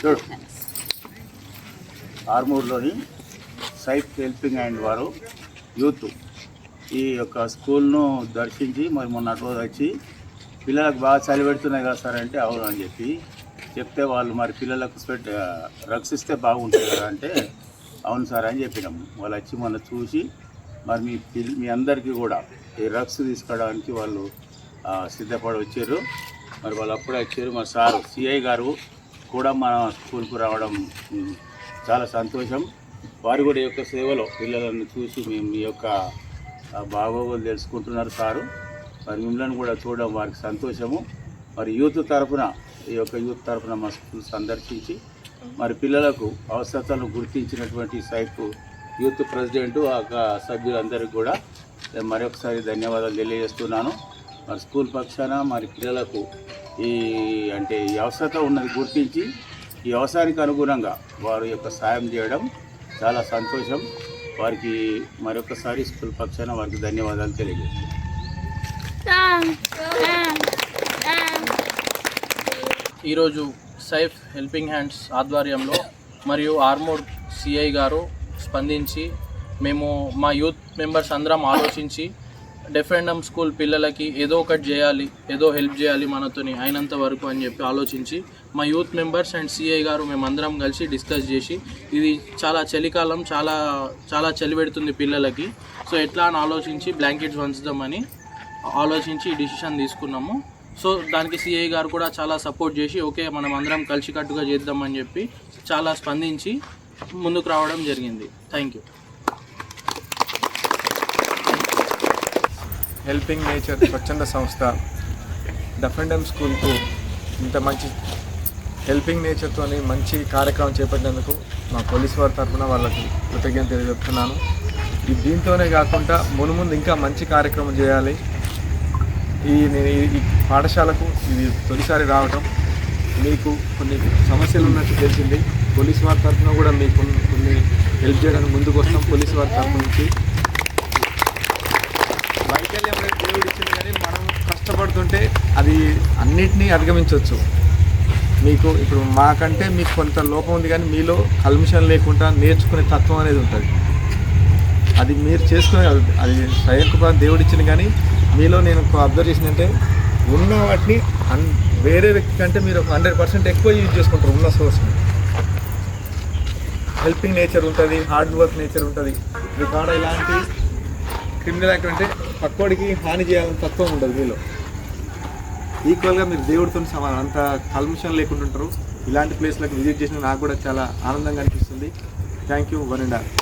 చూడు ఆర్మూర్లోని సైఫ్ హెల్పింగ్ అండ్ వారు యూత్. ఈ యొక్క స్కూల్ను దర్శించి మరి మొన్నటి రోజు వచ్చి పిల్లలకు బాగా చలి పెడుతున్నాయి కదా సార్ అంటే అవును అని చెప్పి చెప్తే వాళ్ళు మరి పిల్లలకు స్వెట్ రక్షిస్తే బాగుంటుంది కదా అంటే అవును సార్ అని చెప్పినాం. వాళ్ళు వచ్చి మొన్న చూసి మరి మీ పిల్ మీ అందరికీ కూడా ఈ రక్స్ తీసుకోవడానికి వాళ్ళు సిద్ధపడి వచ్చారు. మరి వాళ్ళు అప్పుడే వచ్చారు. మా సార్ సిఐ గారు కూడా మన స్కూల్కు రావడం చాలా సంతోషం. వారు కూడా ఈ యొక్క సేవలో పిల్లలను చూసి మేము మీ యొక్క బాగోగులు తెలుసుకుంటున్నారు సారు. మరి మిమ్మల్ని కూడా చూడడం వారికి సంతోషము. మరి యూత్ తరఫున ఈ యొక్క యూత్ తరఫున మా స్కూల్ సందర్శించి మరి పిల్లలకు అవసరతలను గుర్తించినటువంటి సైఫ్ యూత్ ప్రెసిడెంట్ ఆ యొక్క సభ్యులందరికీ కూడా మరొకసారి ధన్యవాదాలు తెలియజేస్తున్నాను. మరి స్కూల్ పక్షాన మరి పిల్లలకు ఈ అంటే ఈ అవసరత ఉన్నది గుర్తించి ఈ అవసరానికి అనుగుణంగా వారి యొక్క సాయం చేయడం చాలా సంతోషం. వారికి మరొకసారి స్కూల్ పక్షాన వారికి ధన్యవాదాలు తెలియజేస్తున్నాను. ఈరోజు సైఫ్ హెల్పింగ్ హ్యాండ్స్ ఆధ్వర్యంలో మరియు ఆర్మోర్ సిఐ గారు స్పందించి మేము మా యూత్ మెంబర్స్ అందరం ఆలోచించి డెఫెండమ్ స్కూల్ పిల్లలకి ఏదో ఒకటి చేయాలి ఏదో హెల్ప్ చేయాలి మనతోని అయినంత వరకు అని చెప్పి ఆలోచించి మా యూత్ మెంబర్స్ అండ్ సిఐ గారు మేమందరం కలిసి డిస్కస్ చేసి ఇది చాలా చలికాలం చాలా చాలా చలి పెడుతుంది పిల్లలకి. సో ఎట్లా అని ఆలోచించి బ్లాంకెట్స్ వంచుదామని ఆలోచించి డిసిషన్ తీసుకున్నాము. సో దానికి సిఐ గారు కూడా చాలా సపోర్ట్ చేసి ఓకే మనం అందరం కలిసికట్టుగా చేద్దామని చెప్పి చాలా స్పందించి ముందుకు రావడం జరిగింది. Thank you. హెల్పింగ్ నేచర్ స్వచ్ఛంద సంస్థ డఫెండమ్ స్కూల్కు ఇంత మంచి హెల్పింగ్ నేచర్తో మంచి కార్యక్రమం చేపట్టినందుకు మా పోలీస్ వారి తరఫున వాళ్ళకి కృతజ్ఞత తెలియజెప్తున్నాను ఈ దీంతోనే కాకుండా మునుముందు ఇంకా మంచి కార్యక్రమం చేయాలి. ఈ నేను ఈ- పాఠశాలకు ఇది తొలిసారి రావటం మీకు కొన్ని సమస్యలు ఉన్నట్టు తెలిసింది. పోలీస్ వారి తరఫున కూడా మీకు కొన్ని- కొన్ని హెల్ప్ చేయడానికి ముందుకు వస్తాం. పోలీస్ వారి తరఫు నుంచి వైకల్యం అనేది దేవుడు ఇచ్చింది కానీ మనం మాట్లాడుతుంటే అది అన్నిటినీ అధిగమించవచ్చు. మీకు ఇప్పుడు మాకంటే మీకు కొంత లోపం ఉంది కానీ మీలో కల్మిషన్ లేకుండా నేర్చుకునే తత్వం అనేది ఉంటుంది. అది మీరు చేసుకునే అది స్వయంకృప దేవుడిచ్చిన కానీ మీలో నేను అబ్జర్వ్ చేసిందంటే ఉన్న వాటిని అన్ వేరే వ్యక్తి కంటే మీరు ఒక హండ్రెడ్ పర్సెంట్ ఎక్కువ యూజ్ చేసుకుంటారు ఉన్న సోర్స్ని హెల్పింగ్ నేచర్ ఉంటుంది హార్డ్ వర్క్ నేచర్ ఉంటుంది. మీ కాడ ఇలాంటి క్రిమినల్ యాక్ట్ అంటే పక్కోడికి హాని చేయాలని తత్వం ఉండదు మీలో. ఈక్వల్గా మీరు దేవుడితో సమానం అంత కల్మిషన్ లేకుండా ఉంటారు. ఇలాంటి ప్లేస్లకు విజిట్ చేసిన నాకు కూడా చాలా ఆనందంగా అనిపిస్తుంది. Thank you one and all